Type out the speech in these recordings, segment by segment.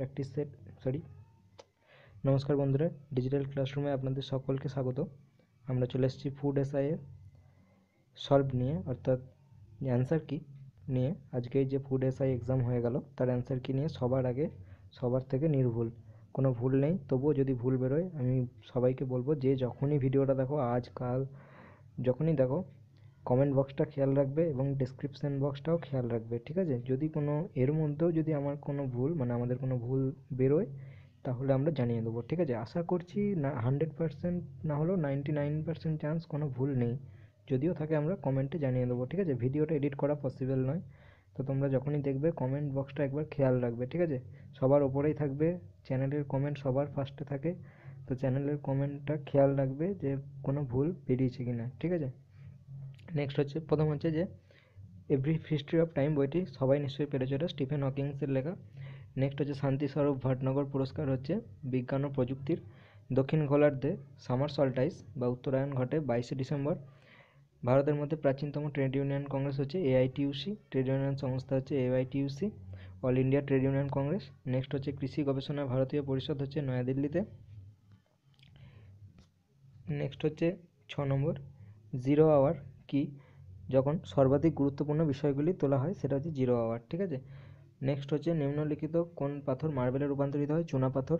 Practice set sorry নমস্কার বন্ধুরা digital ক্লাসরুমে আপনাদের সকলকে স্বাগত। আমরা চলে এসেছি ফুড এসআইয়ের সলভ নিয়ে, অর্থাৎ অ্যান্সার কি নিয়ে। আজকে যে ফুড এসআই এক্সাম হয়ে গেল, তার অ্যান্সার কি নিয়ে সবার আগে, সবার থেকে নির্ভুল। কোনো ভুল নেই, তবুও যদি ভুল বেরোয়, আমি সবাইকে বলব যে যখনই ভিডিওটা দেখো আজ কাল যখনই দেখো কমেন্ট বক্সটা খেয়াল রাখবে এবং ডেসক্রিপশান বক্সটাও খেয়াল রাখবে, ঠিক আছে? যদি কোনো, এর মধ্যেও যদি আমার কোনো ভুল মানে আমাদের কোনো ভুল বেরোয়, তাহলে আমরা জানিয়ে দেবো, ঠিক আছে? আশা করছি না হান্ড্রেড পার্সেন্ট না হলেও নাইনটি নাইন পার্সেন্ট চান্স কোনো ভুল নেই। যদিও থাকে আমরা কমেন্টে জানিয়ে দেবো, ঠিক আছে? ভিডিওটা এডিট করা পসিবল নয়। তো তোমরা যখনই দেখবে কমেন্ট বক্সটা একবার খেয়াল রাখবে, ঠিক আছে? সবার ওপরেই থাকবে, চ্যানেলের কমেন্ট সবার ফার্স্টে থাকে। তো চ্যানেলের কমেন্টটা খেয়াল রাখবে যে কোনো ভুল বেরিয়েছে কি না ঠিক আছে? নেক্সট হচ্ছে, প্রথম হচ্ছে যে এভরি হিস্ট্রি অফ টাইম বইটি সবাই নিশ্চয়ই পেরেছে। এটা স্টিফেন হকিংসের লেখা। নেক্সট হচ্ছে, শান্তি স্বরূপ ভটনগর পুরস্কার হচ্ছে বিজ্ঞান ও প্রযুক্তির। দক্ষিণ গোলার্ধে সামার সল্টাইস বা উত্তরায়ণ ঘটে বাইশে ডিসেম্বর। ভারতের মধ্যে প্রাচীনতম ট্রেড ইউনিয়ন কংগ্রেস হচ্ছে এআইটিউসি ট্রেড ইউনিয়ন সংস্থা হচ্ছে AITUC all India trade union congress. Next হচ্ছে, কৃষি গবেষণা ভারতীয় পরিষদ হচ্ছে নয়াদিল্লিতে। নেক্সট হচ্ছে, ছ নম্বর জিরো আওয়ার কি? যখন সর্বাধিক গুরুত্বপূর্ণ বিষয়গুলি তোলা হয় সেটা হচ্ছে জিরো আওয়ার ঠিক আছে? নেক্সট হচ্ছে নিম্নলিখিত কোন পাথর মার্বেলে রূপান্তরিত হয়? চুনা পাথর।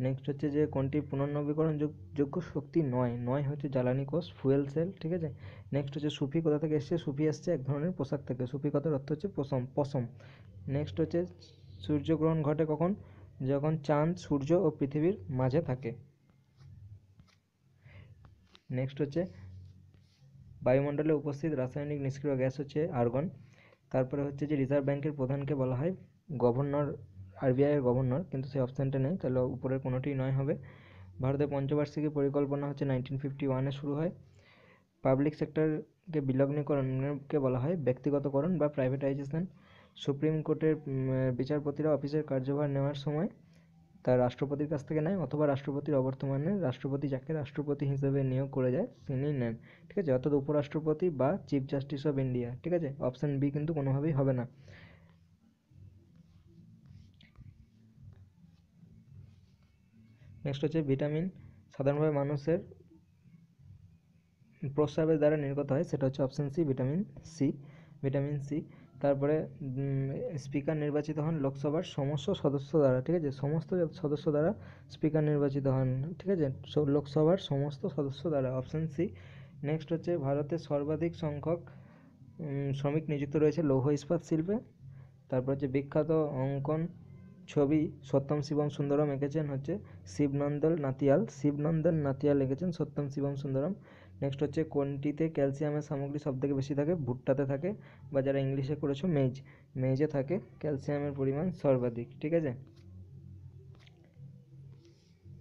নেক্সট হচ্ছে যে কোনটি পুনর্নবীকরণ যোগ্য শক্তি নয়। নয় হচ্ছে জ্বালানি কোষ ফুয়েল সেল ঠিক আছে? নেক্সট হচ্ছে সুফি কোথা থেকে এসছে? সুফি এসছে এক ধরনের পোশাক থেকে। সুফি কথার অর্থ হচ্ছে পশম পশম। নেক্সট হচ্ছে সূর্যগ্রহণ ঘটে কখন? যখন চাঁদ, সূর্য ও পৃথিবীর মাঝে থাকে। নেক্সট হচ্ছে বায়ুমণ্ডলে উপস্থিত রাসায়নিক নিষ্ক্রিয় গ্যাস হচ্ছে আর্গন। তারপরে হচ্ছে যে রিজার্ভ ব্যাংকের প্রধানকে বলা হয় গভর্নর আরবিআইয়ের গভর্নর, কিন্তু সেই অপশানটা নেই, তাহলে উপরের কোনোটি নয় হবে। ভারতের পঞ্চবার্ষিকী পরিকল্পনা হচ্ছে নাইনটিন ফিফটি ওয়ানে শুরু হয়। পাবলিক সেক্টরকে বিলগ্নীকরণকে বলা হয় ব্যক্তিগতকরণ বা প্রাইভেটাইজেশন সুপ্রিম কোর্টের বিচারপতিরা অফিসের কার্যভার নেওয়ার সময় তার রাষ্ট্রপতির কাছ থেকে নেয় অথবা রাষ্ট্রপতির অবর্তমানে রাষ্ট্রপতি যাকে রাষ্ট্রপতি হিসেবে নিয়োগ করে যায় তিনি নেন, ঠিক আছে? অর্থাৎ উপরাষ্ট্রপতি বা চিফ জাস্টিস অফ ইন্ডিয়া ঠিক আছে? অপশান বি কিন্তু কোনোভাবেই হবে না। নেক্সট হচ্ছে ভিটামিন সাধারণভাবে মানুষের প্রস্রাবের দ্বারা নির্গত হয়, সেটা হচ্ছে option C vitamin C vitamin C তারপরে স্পিকার নির্বাচিত হন লোকসভার সমস্ত সদস্য দ্বারা, ঠিক আছে? সমস্ত সদস্য দ্বারা স্পিকার নির্বাচিত হন, ঠিক আছে? লোকসভার সমস্ত সদস্য দ্বারা অপশান সি নেক্সট হচ্ছে ভারতের সর্বাধিক সংখ্যক শ্রমিক নিযুক্ত রয়েছে লৌহ ইস্পাত শিল্পে। তারপর হচ্ছে বিখ্যাত অঙ্কন ছবি সত্যম শিবম সুন্দরম এঁকেছেন হচ্ছে শিবনন্দন নাতিয়াল। শিবনন্দন নাতিয়াল এঁকেছেন সত্যম শিবম সুন্দরম। নেক্সট হচ্ছে কোনটিতে ক্যালসিয়ামের সামগ্রী সব থেকে বেশি থাকে? ভুট্টাতে থাকে বা যারা ইংলিশে করেছ মেজ মেজে থাকে ক্যালসিয়ামের পরিমাণ সর্বাধিক, ঠিক আছে?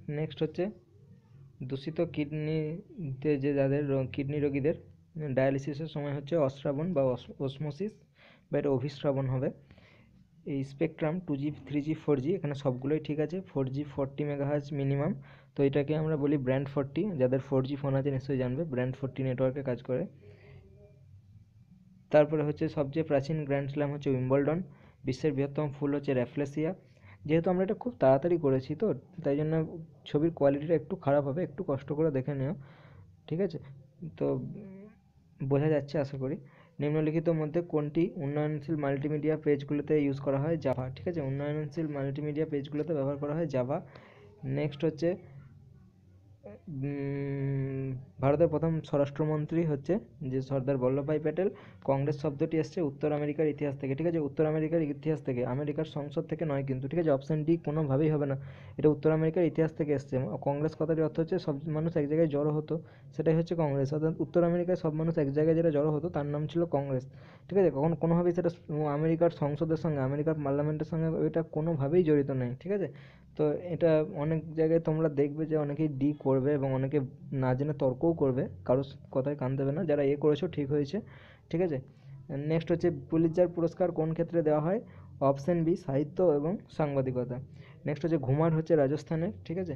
নেক্সট হচ্ছে দূষিত কিডনিতে যে যাদের কিডনি রোগীদের ডায়ালিসিসের সময় হচ্ছে অশ্রাবণ বা অসমোসিস বা এটা অভিশ্রাবণ হবে। এই spectrum two G three G four G এখানে সবগুলোই ঠিক আছে। Four G forty megahertz minimum তো এটাকে আমরা বলি ব্র্যান্ড ফোরটি যাদের ফোর জি ফোন আছে নিশ্চয়ই জানবে ব্র্যান্ড ফোরটি নেটওয়ার্কে কাজ করে। তারপরে হচ্ছে সবচেয়ে প্রাচীন গ্র্যান্ড স্ল্যাম হচ্ছে উইম্বলডন বিশ্বের বৃহত্তম ফুল হচ্ছে র্যাফলেসিয়া যেহেতু আমরা এটা খুব তাড়াতাড়ি করেছি তো, তাই জন্য ছবির কোয়ালিটিটা একটু খারাপ হবে, একটু কষ্ট করে দেখে নিও। ঠিক আছে? তো বোঝা যাচ্ছে আশা করি। নিম্নলিখিত মধ্যে কোনটি উন্নয়নশীল মাল্টিমিডিয়া পেজগুলোতে ইউজ করা হয়? জাভা ঠিক আছে? উন্নয়নশীল মাল্টিমিডিয়া পেজগুলোতে ব্যবহার করা হয় জাভা নেক্সট হচ্ছে ভারতের প্রথম স্বরাষ্ট্রমন্ত্রী হচ্ছে যে সর্দার বল্লভভাই প্যাটেল। কংগ্রেস শব্দটি এসছে উত্তর আমেরিকার ইতিহাস থেকে। ঠিক আছে, উত্তর আমেরিকার ইতিহাস থেকে। আমেরিকার সংসদ থেকে নয় কিন্তু। ঠিক আছে অপশান ডি কোনোভাবেই হবে না। এটা উত্তর আমেরিকার ইতিহাস থেকে এসছে। কংগ্রেস কথাটির অর্থ হচ্ছে সব মানুষ এক জায়গায় জড়ো হতো। সেটাই হচ্ছে কংগ্রেস। অর্থাৎ উত্তর আমেরিকায় সব মানুষ এক জায়গায় যেটা জড়ো হতো, তার নাম ছিল কংগ্রেস। ঠিক আছে, কখন কোনোভাবেই সেটা আমেরিকার সংসদের সঙ্গে, আমেরিকার পার্লামেন্টের সঙ্গে এটা কোনোভাবেই জড়িত নেই। ঠিক আছে? তো এটা অনেক জায়গায় তোমরা দেখবে যে অনেকেই ডি করবে এবং অনেকে না জেনে তর্কও করবে কারোর কথায় কান দেবে না, যারা এ করেছ ঠিক হয়েছে, ঠিক আছে? নেক্সট হচ্ছে পুলিৎজার পুরস্কার কোন ক্ষেত্রে দেওয়া হয়? অপশান বি সাহিত্য এবং সাংবাদিকতা। নেক্সট হচ্ছে ঘুমার হচ্ছে রাজস্থানের, ঠিক আছে?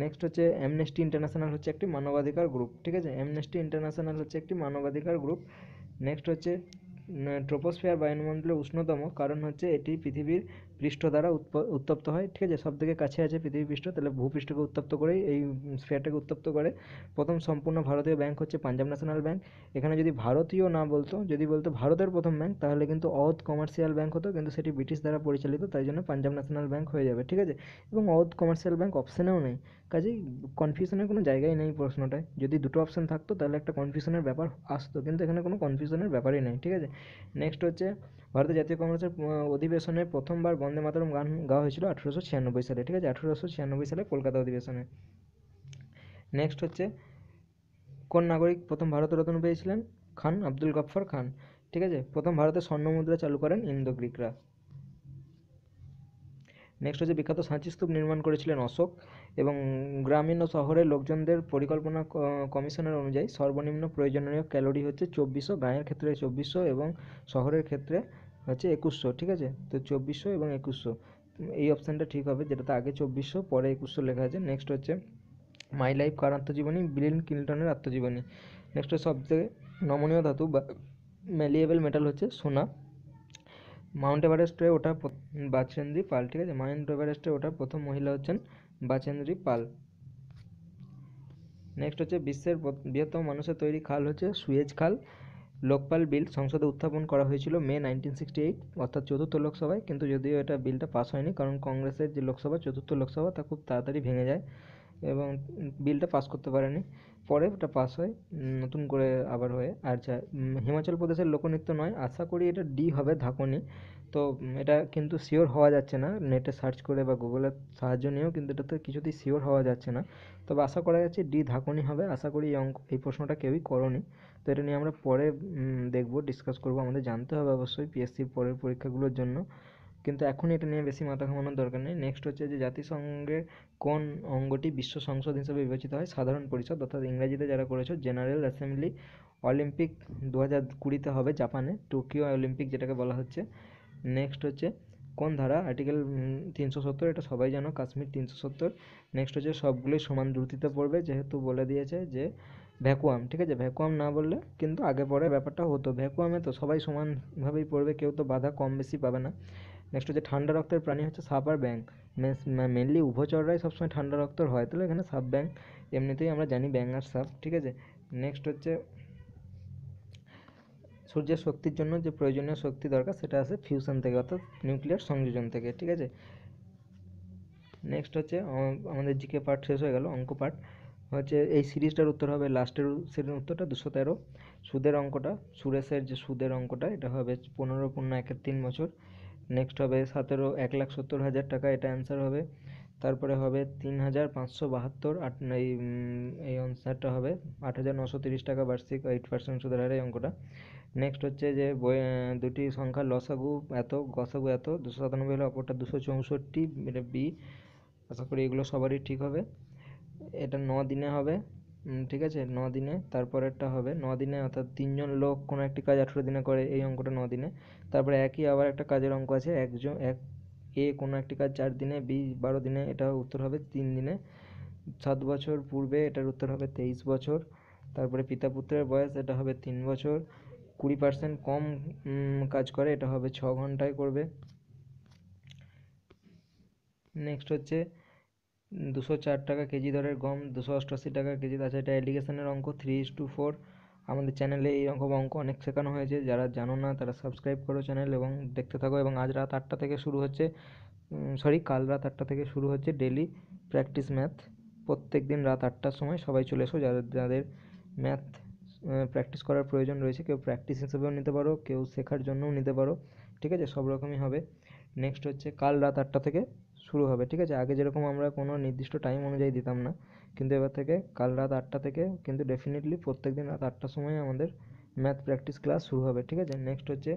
নেক্সট হচ্ছে অ্যামনেস্টি ইন্টারন্যাশনাল হচ্ছে একটি মানবাধিকার গ্রুপ ঠিক আছে? অ্যামনেস্টি ইন্টারন্যাশনাল হচ্ছে একটি মানবাধিকার গ্রুপ নেক্সট হচ্ছে ট্রোপোস্ফিয়ার বায়ুমণ্ডলের উষ্ণতম, কারণ হচ্ছে এটি পৃথিবীর পৃষ্ঠ দ্বারা উত্তপ্ত হয়। ঠিক আছে সব থেকে কাছে আছে পৃথিবী পৃষ্ঠ। তাহলে ভূপৃষ্ঠকে উত্তপ্ত করেই এই স্ফিয়ারটাকে উত্তপ্ত করে। প্রথম সম্পূর্ণ ভারতীয় ব্যাংক হচ্ছে পাঞ্জাব ন্যাশনাল ব্যাংক। এখানে যদি ভারতীয় না বলতো, যদি বলতো ভারতের প্রথম ব্যাংক, তাহলে কিন্তু অওধ কমার্শিয়াল ব্যাংক হতো। কিন্তু সেটি ব্রিটিশ দ্বারা পরিচালিত, তাই জন্য পাঞ্জাব ন্যাশনাল ব্যাংক হয়ে যাবে। ঠিক আছে? এবং অওধ কমার্শিয়াল ব্যাংক অপশানেও নেই। কাজেই কনফিউশনের কোনো জায়গাই নেই প্রশ্নটায়। যদি দুটো অপশান থাকতো, তাহলে একটা কনফিউশনের ব্যাপার আসতো। কিন্তু এখানে কোনো কনফিউশনের ব্যাপারই নেই। ঠিক আছে? নেক্সট হচ্ছে ভারতের জাতীয় কংগ্রেসের অধিবেশনে প্রথমবার বন্দে মাতরম গান গাওয়া হয়েছিল আঠেরোশো ছিয়ানব্বই সালে, ঠিক আছে? আঠেরোশো ছিয়ানব্বই সালে কলকাতা অধিবেশনে। নেক্সট হচ্ছে, কোন নাগরিক প্রথম ভারতরত্ন পেয়েছিলেন? খান, আব্দুল গফফর খান, ঠিক আছে? প্রথম ভারতে স্বর্ণ মুদ্রা চালু করেন ইন্দো গ্রিকরা। নেক্সট হচ্ছে, বিখ্যাত সাঁচি স্তূপ নির্মাণ করেছিলেন অশোক এবং গ্রামীণ ও শহরের লোকজনদের পরিকল্পনা কমিশনের অনুযায়ী সর্বনিম্ন প্রয়োজনীয় ক্যালোরি হচ্ছে চব্বিশশো, গাঁয়ের ক্ষেত্রে চব্বিশশো এবং শহরের ক্ষেত্রে হচ্ছে একুশশো, ঠিক আছে? তো চব্বিশশো এবং একুশশো। এই অপশানটা ঠিক হবে যেটাতে আগে চব্বিশশো, পরে একুশশো লেখা আছে। নেক্সট হচ্ছে মাই লাইফ কার আত্মজীবনী? বিলিন কিল্টনের আত্মজীবনী। নেক্সট হচ্ছে সবথেকে নমনীয় ধাতু বা ম্যালিয়েবল মেটাল হচ্ছে সোনা। মাউন্ট এভারেস্টে ওঠা বাচেন্দ্রী পাল, ঠিক আছে? মাউন্ট এভারেস্টে ওঠা প্রথম মহিলা হচ্ছেন বাচেন্দ্রী পাল। নেক্সট হচ্ছে বিশ্বের বৃহত্তম মানুষের তৈরি খাল হচ্ছে সুয়েজ খাল। লোকপাল বিল সংসদে উত্থাপন করা হয়েছিল মে নাইনটিন সিক্সটি এইট, অর্থাৎ চতুর্থ লোকসভায়। কিন্তু যদিও এটা বিলটা পাস হয়নি, কারণ কংগ্রেসের যে লোকসভা, চতুর্থ লোকসভা, তা খুব তাড়াতাড়ি ভেঙে যায় এবং বিলটা পাস করতে পারেনি। পরে ওটা পাস হয়, নতুন করে আবার হয়ে। আচ্ছা হিমাচল প্রদেশের লোকনৃত্য নয়, আশা করি এটা ডি হবে ধাকনি। তো এটা কিন্তু শিওর হওয়া যাচ্ছে না নেটে সার্চ করে বা গুগলের সাহায্য নিয়েও কিন্তু এটাতে কিছুতেই শিওর হওয়া যাচ্ছে না। তবে আশা করা যাচ্ছে ডি ধাকনি হবে, আশা করি এই অঙ্ক, এই প্রশ্নটা কেউই করনি। তো এটা নিয়ে আমরা পরে দেখব ডিসকাস করব। আমাদের জানতে হবে অবশ্যই পিএসসির পরের পরীক্ষাগুলোর জন্য। কিন্তু এখন এটা নিয়ে বেশি মাথা ঘামানোর দরকার নেই। নেক্সট হচ্ছে যে জাতিসংঘের কোন অঙ্গটি বিশ্ব সংসদ হিসেবে বিবেচিত হয়? সাধারণ পরিষদ, অর্থাৎ ইংরেজিতে যারা করেছ জেনারেল অ্যাসেম্বলি অলিম্পিক দু হাজার কুড়িতে হবে জাপানে টোকিও অলিম্পিক যেটাকে বলা হচ্ছে। নেক্সট হচ্ছে কোন ধারা? আর্টিকেল তিনশো সত্তর, এটা সবাই জানো, কাশ্মীর তিনশো সত্তর। নেক্সট হচ্ছে সবগুলোই সমান দ্রুতিতে পড়বে, যেহেতু বলে দিয়েছে যে ভ্যাকুয়াম, ঠিক আছে? ভ্যাকুয়াম না বললে কিন্তু আগে পরে ব্যাপারটা হতো। ভ্যাকুয়ামে তো সবাই সমানভাবেই পড়বে, কেউ তো বাধা কম বেশি পাবে না। নেক্সট হচ্ছে ঠান্ডা রক্তের প্রাণী হচ্ছে সাপ আর ব্যাং মেনলি উভচররাই সবসময় ঠান্ডা রক্তর হয়। তাহলে এখানে সাপ ব্যাং এমনিতেই আমরা জানি ব্যাঙ আর সাপ ঠিক আছে? নেক্সট হচ্ছে সূর্যের শক্তির জন্য যে প্রয়োজনীয় শক্তি দরকার, সেটা আসে ফিউশন থেকে, অর্থাৎ নিউক্লিয়ার সংযোজন থেকে, ঠিক আছে? নেক্সট হচ্ছে, আম- আমাদের জিকে পার্ট শেষ হয়ে গেল, অঙ্ক পার্ট হচ্ছে এই সিরিজটার উত্তর হবে লাস্টের সিরিজের উত্তরটা, দুশো তেরো। সুদের অঙ্কটা, সুরেশের যে সুদের অঙ্কটা, এটা হবে পনেরো পূর্ণ একের তিন বছর। নেক্সট হবে সতেরো, এক লাখ সত্তর হাজার টাকা, এটা অ্যান্সার হবে। তারপরে হবে তিন হাজার পাঁচশো বাহাত্তর, আট, এই এই অ্যান্সারটা হবে আট হাজার নশো তিরিশ টাকা বার্ষিক এইট পার্সেন্ট সুদের হারে অঙ্কটা। নেক্সট হচ্ছে যে বই দুটি সংখ্যার লসাগু এত, গসাগু এত, দুশো সাতানব্বই হলে অপরটা দুশো চৌষট্টি, এটা বি আশা করি এগুলো সবারই ঠিক হবে। এটা ন দিনে হবে ঠিক আছে? ন দিনে, তারপরেরটা হবে ন দিনে, অর্থাৎ তিনজন লোক কোনো একটি কাজ আঠেরো দিনে করে, এই অঙ্কটা ন দিনে। তারপরে একই আবার একটা কাজের অঙ্ক আছে, একজন, এক, এ কোনো একটি কাজ চার দিনে, বি বারো দিনে এটা উত্তর হবে তিন দিনে। সাত বছর পূর্বে এটার উত্তর হবে তেইশ বছর। তারপরে পিতা পুত্রের বয়স, এটা হবে তিন বছর। কুড়ি পার্সেন্ট কম কাজ করে, এটা হবে ছ ঘন্টায় করবে। নেক্সট হচ্ছে দুশো চার টাকা কেজি দরের গম, দুশো অষ্টআশি টাকা কেজি আচ্ছা এটা এলিগেশনের অঙ্ক থ্রি ইস টু ফোর আমাদের চ্যানেলে এই রকম অঙ্ক অনেক শেখানো হয়েছে। যারা জানো না, তারা সাবস্ক্রাইব করো চ্যানেল এবং দেখতে থাকো। এবং আজ রাত আটটা থেকে শুরু হচ্ছে সরি কাল রাত আটটা থেকে শুরু হচ্ছে ডেলি প্র্যাকটিস ম্যাথ প্রত্যেক দিন রাত আটটার সময় সবাই চলে এসো। যাদের যাদের ম্যাথ প্র্যাকটিস করার প্রয়োজন রয়েছে, কেউ প্র্যাকটিস হিসেবেও নিতে পারো, কেউ শেখার জন্যও নিতে পারো। ঠিক আছে, সব রকমই হবে। নেক্সট হচ্ছে কাল রাত আটটা থেকে শুরু হবে, ঠিক আছে? আগে যেরকম আমরা কোনো নির্দিষ্ট টাইম অনুযায়ী দিতাম না, কিন্তু এবার থেকে কাল রাত আটটা থেকে কিন্তু ডেফিনেটলি প্রত্যেক দিন রাত আটটার সময় আমাদের ম্যাথ প্র্যাকটিস ক্লাস শুরু হবে, ঠিক আছে? নেক্সট হচ্ছে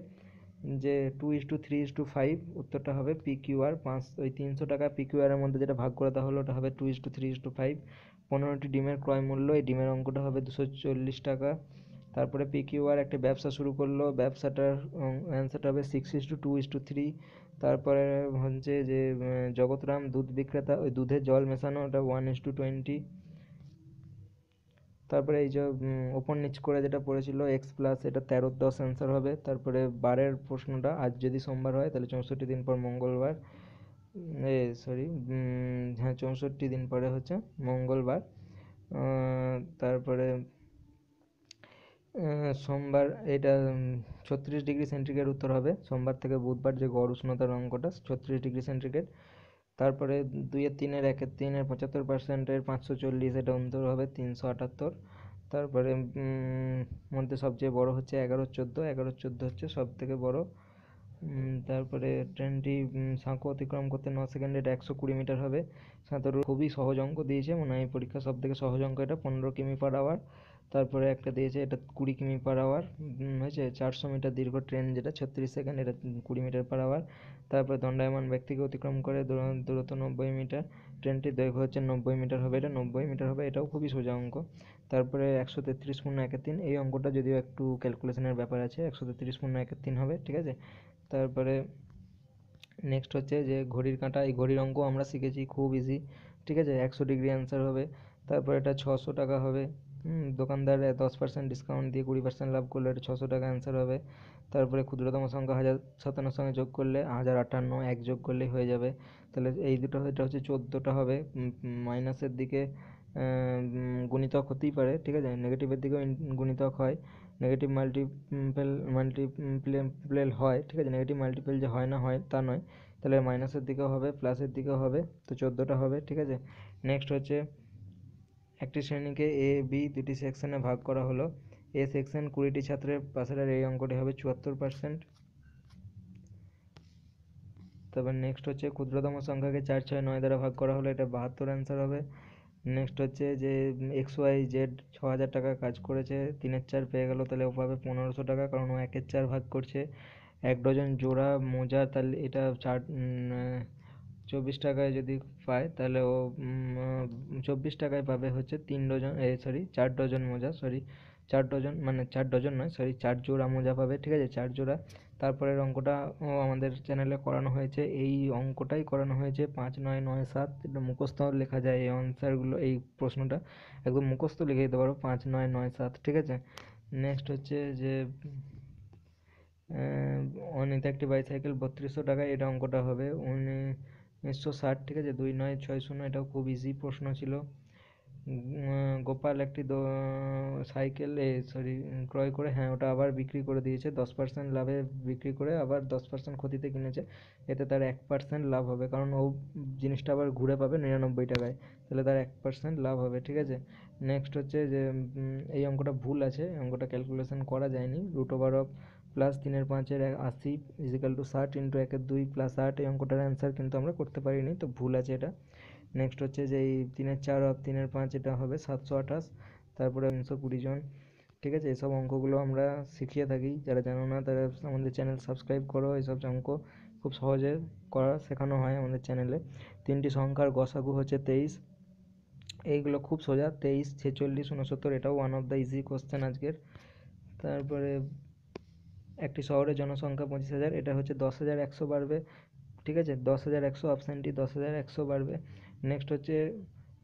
যে two is to three is to five উত্তরটা হবে পি কিউআর পাঁচ, ওই তিনশো টাকা পি কিউআরের মধ্যে যেটা ভাগ করে দেওয়া হলো ওটা হবে two is to three is to five পনেরোটি ডিমের ক্রয় মূল্য, এই ডিমের অঙ্কটা হবে দুশো চল্লিশ টাকা। তারপরে পি কিউআর একটা ব্যবসা শুরু করল। ব্যবসাটার অ্যান্সারটা হবে six is to two two is to three হচ্ছে যে জগৎরাম দুধ বিক্রেতা, ওই দুধে জল মেশানো, ওটা ওয়ান ইস টু টোয়েন্টি তারপরে এই যে ওপর নিচ করে যেটা পড়েছিল এক্স প্লাস এটা তেরো দশ অ্যান্সার হবে। তারপরে বারের প্রশ্নটা, আজ যদি সোমবার হয়, তাহলে চৌষট্টি দিন পর মঙ্গলবার। এ সরি হ্যাঁ চৌষট্টি দিন পরে হচ্ছে মঙ্গলবার। তারপরে সোমবার এটা ছত্রিশ ডিগ্রি সেন্টিগ্রেড উত্তর হবে। সোমবার থেকে বুধবার যে গড় উষ্ণতার অঙ্কটা, ছত্রিশ ডিগ্রি সেন্টিগ্রেড। তারপরে দুইয়ের তিনের একের তিনের পঁচাত্তর পার্সেন্টের পাঁচশো চল্লিশ, এটা উত্তর হবে তিনশো আটাত্তর। তারপরে মধ্যে সবচেয়ে বড় হচ্ছে এগারো চোদ্দ এগারো চোদ্দ হচ্ছে সব থেকে বড় তারপরে ট্রেনটি সাঁকো অতিক্রম করতে ন সেকেন্ডে এটা একশো কুড়ি মিটার হবে। সাঁতারু খুবই সহজ অঙ্ক দিয়েছে, মনে হয় পরীক্ষা সব থেকে সহজ অঙ্ক এটা, পনেরো কিমি পার আওয়ার তারপরে একটা দিয়েছে, এটা কুড়ি কিমি পার আওয়ার হয়েছে চারশো মিটার দীর্ঘ ট্রেন যেটা, ছত্রিশ সেকেন্ড, এটা কুড়ি মিটার পার আওয়ার তারপরে দণ্ডায়মান ব্যক্তিকে অতিক্রম করে দূরত্ব নব্বই মিটার, ট্রেনটির দৈর্ঘ্য হচ্ছে নব্বই মিটার হবে, এটা নব্বই মিটার হবে, এটাও খুবই সোজা অঙ্ক। তারপরে একশো তেত্রিশ পূর্ণ একের তিন, এই অঙ্কটা যদিও একটু ক্যালকুলেশনের ব্যাপার আছে, একশো তেত্রিশ পূর্ণ একের তিন হবে, ঠিক আছে? তারপরে নেক্সট হচ্ছে যে ঘড়ির কাঁটা, এই ঘড়ির অঙ্ক আমরা শিখেছি, খুব ইজি ঠিক আছে? একশো ডিগ্রি অ্যান্সার হবে, তারপর এটা ছশো টাকা হবে দোকানদার দশ পার্সেন্ট ডিসকাউন্ট দিয়ে কুড়ি পার্সেন্ট লাভ করলে এটা ছশো টাকা অ্যান্সার হবে। তারপরে ক্ষুদ্রতম সংখ্যা হাজার সাতান্নর সঙ্গে যোগ করলে হাজার আটান্ন, এক যোগ করলেই হয়ে যাবে। তাহলে এই দুটো এটা হচ্ছে চোদ্দোটা হবে। মাইনাসের দিকে গুণিতক হতেই পারে, ঠিক আছে? নেগেটিভের দিকেও গুণিতক হয়। নেগেটিভ মাল্টিপেল মাল্টিপ্লেল হয়, ঠিক আছে? নেগেটিভ মাল্টিপেল যে হয় না, হয় তা নয়। তাহলে মাইনাসের দিকেও হবে প্লাসের দিকেও হবে, তো চোদ্দোটা হবে, ঠিক আছে? নেক্সট হচ্ছে একটি শ্রেণীকে এ বি দুটি সেকশনে ভাগ করা হলো। এ সেকশন কুড়িটি ছাত্রের পাশের এই অঙ্কটি হবে চুয়াত্তর পার্সেন্ট তারপর নেক্সট হচ্ছে ক্ষুদ্রতম সংখ্যাকে চার ছয় নয় দ্বারা ভাগ করা হলো, এটা বাহাত্তর অ্যান্সার হবে। নেক্সট হচ্ছে যে এক্স ওয়াই জেড ছ হাজার টাকা কাজ করেছে, তিনের চার পেয়ে গেল, তাহলে ও পাবে পনেরোশো টাকা, কারণ ও একের চার ভাগ করছে। এক ডজন জোড়া, মোজা, তাহলে এটা চার চব্বিশ টাকায় যদি পায়, তাহলে ও চব্বিশ টাকায় পাবে হচ্ছে তিন ডজন, এ সরি চার ডজন মোজা সরি চার ডজন মানে চার ডজন নয় সরি চার জোড়া মোজা পাবে, ঠিক আছে? চার জোড়া। তারপরের অঙ্কটা আমাদের চ্যানেলে করানো হয়েছে, এই অঙ্কটাই করানো হয়েছে, পাঁচ, নয় নয়, সাত, এটা মুখস্থ লেখা যায়, এই অ্যান্সারগুলো এই প্রশ্নটা। একদম মুখস্থ লিখে দিতে পারো, পাঁচ, নয় নয়, সাত, ঠিক আছে? নেক্সট হচ্ছে যে অনিতা একটি বাইসাইকেল বত্রিশশো টাকায়, এটা অঙ্কটা হবে। উনিশশো ষাট, ঠিক আছে? দুই নয়, ছয় শূন্য, এটাও খুব ইজি প্রশ্ন ছিল। গোপাল একটি সাইকেল সরি ক্রয় করে হ্যাঁ ওটা আবার বিক্রি করে দিয়েছে। দশ পার্সেন্ট লাভে বিক্রি করে আবার দশ পার্সেন্ট ক্ষতিতে কিনেছে। এতে তার এক পার্সেন্ট লাভ হবে, কারণ ও জিনিসটা আবার ঘুরে পাবে নিরানব্বই টাকায়। তাহলে তার এক পার্সেন্ট লাভ হবে, ঠিক আছে? নেক্সট হচ্ছে যে এই অঙ্কটা ভুল আছে, অঙ্কটা ক্যালকুলেশন করা যায়নি। রুট ওভার অফ প্লাস তিনের পাঁচের আশি ইজিক্যাল টু ষাট ইন্টু একের দুই প্লাস আট এই অঙ্কটার অ্যান্সার কিন্তু আমরা করতে পারিনি, তো ভুল আছে এটা। নেক্সট হচ্ছে যে এই তিনের চার অফ তিনের পাঁচ এটা হবে সাতশো আঠাশ, তারপরে তিনশো কুড়ি জন। ঠিক আছে? এসব অঙ্কগুলো আমরা শিখিয়ে থাকি। যারা জানো না, তারা আমাদের চ্যানেল সাবস্ক্রাইব করো। এইসব অঙ্ক খুব সহজে করা শেখানো হয় আমাদের চ্যানেলে তিনটি সংখ্যার গসাগু হচ্ছে তেইশ। এইগুলো খুব সোজা। তেইশ, ছেচল্লিশ, উনসত্তর, এটাও one of the easy question আজকের। তারপরে একটি শহরের জনসংখ্যা পঁচিশ হাজার, এটা হচ্ছে দশ হাজার একশো বাড়বে, ঠিক আছে? দশ হাজার একশো অপশানটি দশ হাজার একশো বাড়বে। নেক্সট হচ্ছে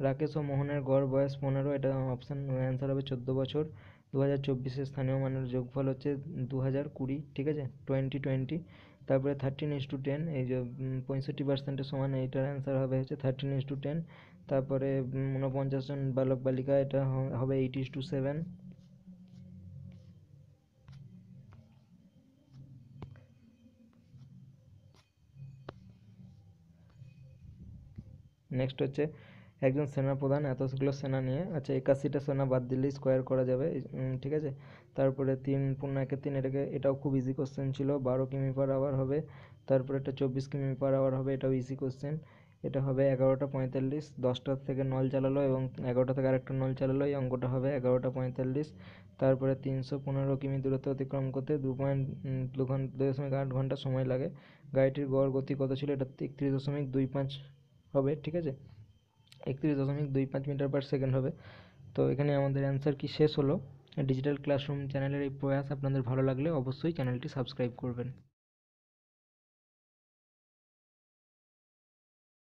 রাকেশ ও মোহনের গড় বয়স পনেরো, এটা অপশান অ্যান্সার হবে চোদ্দ বছর। দু হাজার চব্বিশে স্থানীয় মানের যোগফল হচ্ছে দু হাজার কুড়ি, ঠিক আছে? টোয়েন্টি টোয়েন্টি তারপরে থার্টিন ইস টু টেন এই যে পঁয়ষট্টি পার্সেন্টের সমান, এইটার অ্যান্সার হবে হচ্ছে থার্টিন ইস টু টেন তারপরে ঊনপঞ্চাশ জন বালক বালিকা, এটা হবে eight is to seven next হচ্ছে একজন সেনা সেনাপ্রধান এতগুলো সেনা নিয়ে। আচ্ছা একাশিটা সেনা বাদ দিলেই স্কোয়ার করা যাবে ঠিক আছে? তারপরে তিন, পূর্ণ একের তিন, এটাকে, এটাও খুব ইজি কোশ্চেন ছিল, বারো কিমি পার আওয়ার হবে। তারপরে এটা চব্বিশ কিমি পার আওয়ার হবে, এটাও ইজি কোশ্চেন এটা হবে এগারোটা পঁয়তাল্লিশ দশটার থেকে নল চালালো এবং এগারোটা থেকে আরেকটা নল চালালো, এই অঙ্কটা হবে এগারোটা পঁয়তাল্লিশ। তারপরে তিনশো পনেরো কিমি দূরত্ব অতিক্রম করতে দু পয়েন্ট দু ঘণ্টা, দুই দশমিক আট ঘণ্টা সময় লাগে। গাড়িটির গড় গতি কত ছিল? এটা একত্রিশ দশমিক দুই পাঁচ হবে, ঠিক আছে? একত্রিশ দশমিক দুই পাঁচ মিটার পার সেকেন্ড হবে। তো এখানে আমাদের অ্যান্সার কি শেষ হলো? ডিজিটাল ক্লাসরুম চ্যানেলের এই প্রয়াস আপনাদের ভালো লাগলে অবশ্যই চ্যানেলটি সাবস্ক্রাইব করবেন।